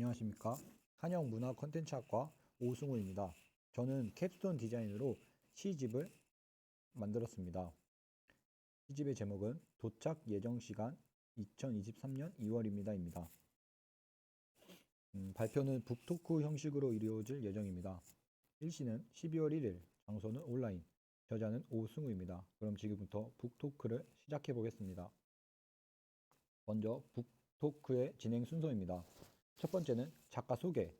안녕하십니까. 한영문화 콘텐츠학과 오승훈입니다. 저는 캡스톤 디자인으로 시집을 만들었습니다. 시집의 제목은 도착 예정 시간 2023년 2월입니다입니다. 음, 발표는 북토크 형식으로 이루어질 예정입니다. 일시는 12월 1일, 장소는 온라인, 저자는 오승우입니다. 그럼 지금부터 북토크를 시작해 보겠습니다. 먼저 북토크의 진행 순서입니다. 첫 번째는 작가 소개,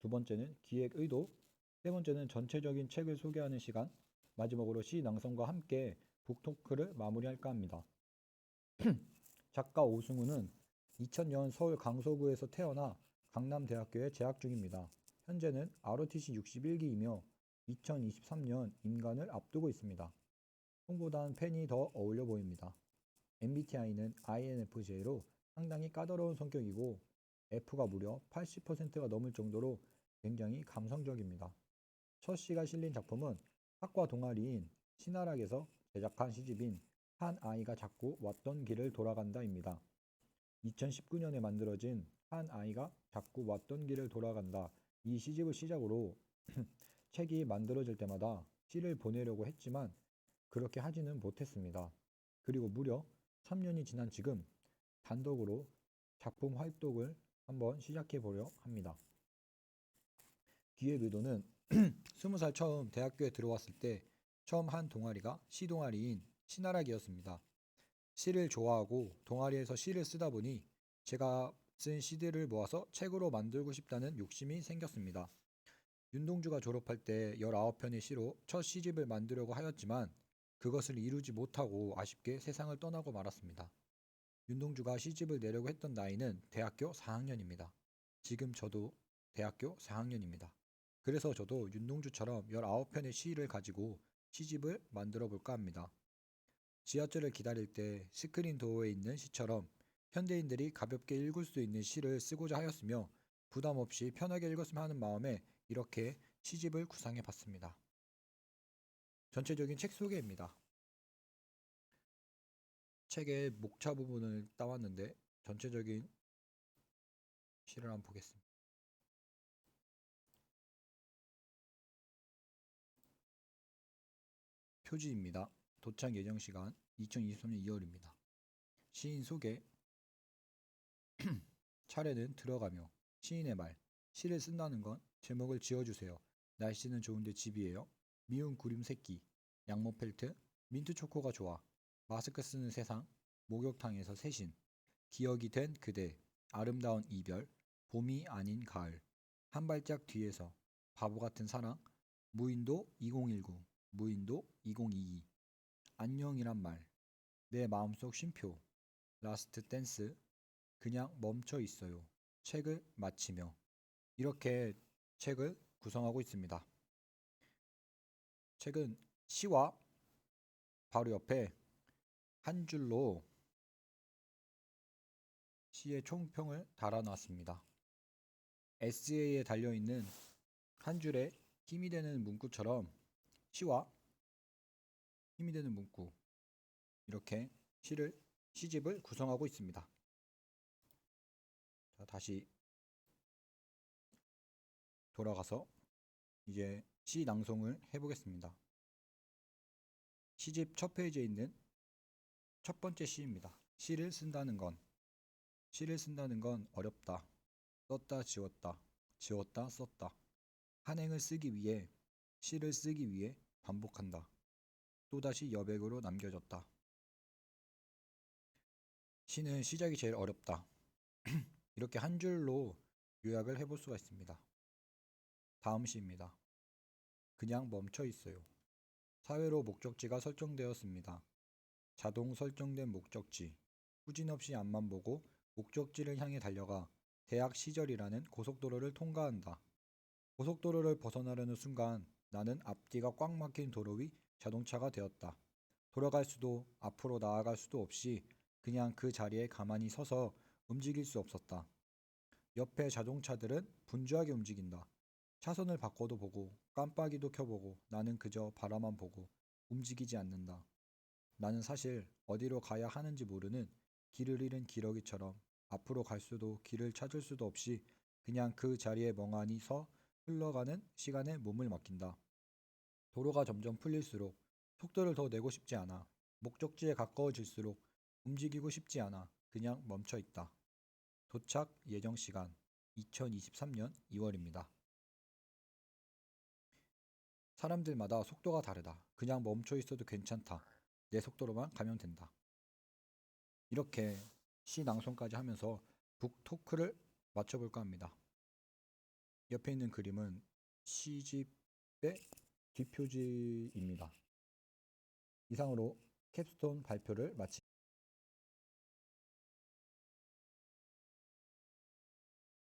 두 번째는 기획 의도, 세 번째는 전체적인 책을 소개하는 시간, 마지막으로 시 낭송과 함께 북토크를 마무리할까 합니다. 작가 오승우는 2000년 서울 강서구에서 태어나 강남대학교에 재학 중입니다. 현재는 ROTC 61기이며 2023년 임관을 앞두고 있습니다. 홍보단 펜이 더 어울려 보입니다. MBTI는 INFJ로 상당히 까다로운 성격이고 F가 무려 80%가 넘을 정도로 굉장히 감성적입니다. 첫 시가 실린 작품은 학과 동아리인 신하락에서 제작한 시집인 한 아이가 자꾸 왔던 길을 돌아간다입니다. 2019년에 만들어진 한 아이가 자꾸 왔던 길을 돌아간다 이 시집을 시작으로 책이 만들어질 때마다 시를 보내려고 했지만 그렇게 하지는 못했습니다. 그리고 무려 3년이 지난 지금 단독으로 작품 활동을 한번 시작해 보려 합니다. 기획 의도는 20살 처음 대학교에 들어왔을 때 처음 한 동아리가 시 동아리인 신하락이었습니다. 시를 좋아하고 동아리에서 시를 쓰다 보니 제가 쓴 시들을 모아서 책으로 만들고 싶다는 욕심이 생겼습니다. 윤동주가 졸업할 때 19편의 시로 첫 시집을 만들려고 하였지만 그것을 이루지 못하고 아쉽게 세상을 떠나고 말았습니다. 윤동주가 시집을 내려고 했던 나이는 대학교 4학년입니다. 지금 저도 대학교 4학년입니다. 그래서 저도 윤동주처럼 19편의 시를 가지고 시집을 만들어 볼까 합니다. 지하철을 기다릴 때 스크린 도어에 있는 시처럼 현대인들이 가볍게 읽을 수 있는 시를 쓰고자 하였으며 부담 없이 편하게 읽었으면 하는 마음에 이렇게 시집을 구상해 봤습니다. 전체적인 책 소개입니다. 책의 목차 부분을 따왔는데 전체적인 시를 한번 보겠습니다. 표지입니다. 도착 예정 시간 2023년 2월입니다. 시인 소개 차례는 들어가며 시인의 말 시를 쓴다는 건 제목을 지어주세요. 날씨는 좋은데 집이에요. 미운 구름 새끼 양모 펠트 민트 초코가 좋아 마스크 쓰는 세상 목욕탕에서 새신 기억이 된 그대 아름다운 이별 봄이 아닌 가을. 한 발짝 뒤에서 바보 같은 사랑 무인도 2019 무인도 2022 안녕이란 말 내 마음속 쉼표 라스트 댄스 그냥 멈춰 있어요. 책을 마치며. 이렇게 책을 구성하고 있습니다. 책은 시와 바로 옆에 한 줄로 시의 총평을 달아놨습니다. SA에 달려있는 한 줄에 힘이 되는 문구처럼 시와 힘이 되는 문구 이렇게 시를 시집을 구성하고 있습니다. 자, 다시 돌아가서 이제 시 낭송을 해보겠습니다. 시집 첫 페이지에 있는 첫 번째 시입니다. 시를 쓴다는 건 시를 쓴다는 건 어렵다. 썼다 지웠다. 지웠다 썼다. 한 행을 쓰기 위해 시를 쓰기 위해 반복한다. 또다시 여백으로 남겨졌다. 시는 시작이 제일 어렵다. 이렇게 한 줄로 요약을 해볼 수가 있습니다. 다음 시입니다. 그냥 멈춰 있어요. 사회로 목적지가 설정되었습니다. 자동 설정된 목적지. 후진 없이 앞만 보고 목적지를 향해 달려가 대학 시절이라는 고속도로를 통과한다. 고속도로를 벗어나려는 순간 나는 앞뒤가 꽉 막힌 도로 위 자동차가 되었다. 돌아갈 수도 앞으로 나아갈 수도 없이 그냥 그 자리에 가만히 서서 움직일 수 없었다. 옆에 자동차들은 분주하게 움직인다. 차선을 바꿔도 보고 깜빡이도 켜보고 나는 그저 바라만 보고 움직이지 않는다. 나는 사실 어디로 가야 하는지 모르는 길을 잃은 기러기처럼 앞으로 갈 수도 길을 찾을 수도 없이 그냥 그 자리에 멍하니 서 흘러가는 시간에 몸을 맡긴다. 도로가 점점 풀릴수록 속도를 더 내고 싶지 않아. 목적지에 가까워질수록 움직이고 싶지 않아. 그냥 멈춰 있다. 도착 예정 시간 2023년 2월입니다. 사람들마다 속도가 다르다. 그냥 멈춰 있어도 괜찮다. 내 속도로만 가면 된다. 이렇게 시 낭송까지 하면서 북 토크를 맞춰볼까 합니다. 옆에 있는 그림은 시집의 뒷표지입니다. 이상으로 캡스톤 발표를 마치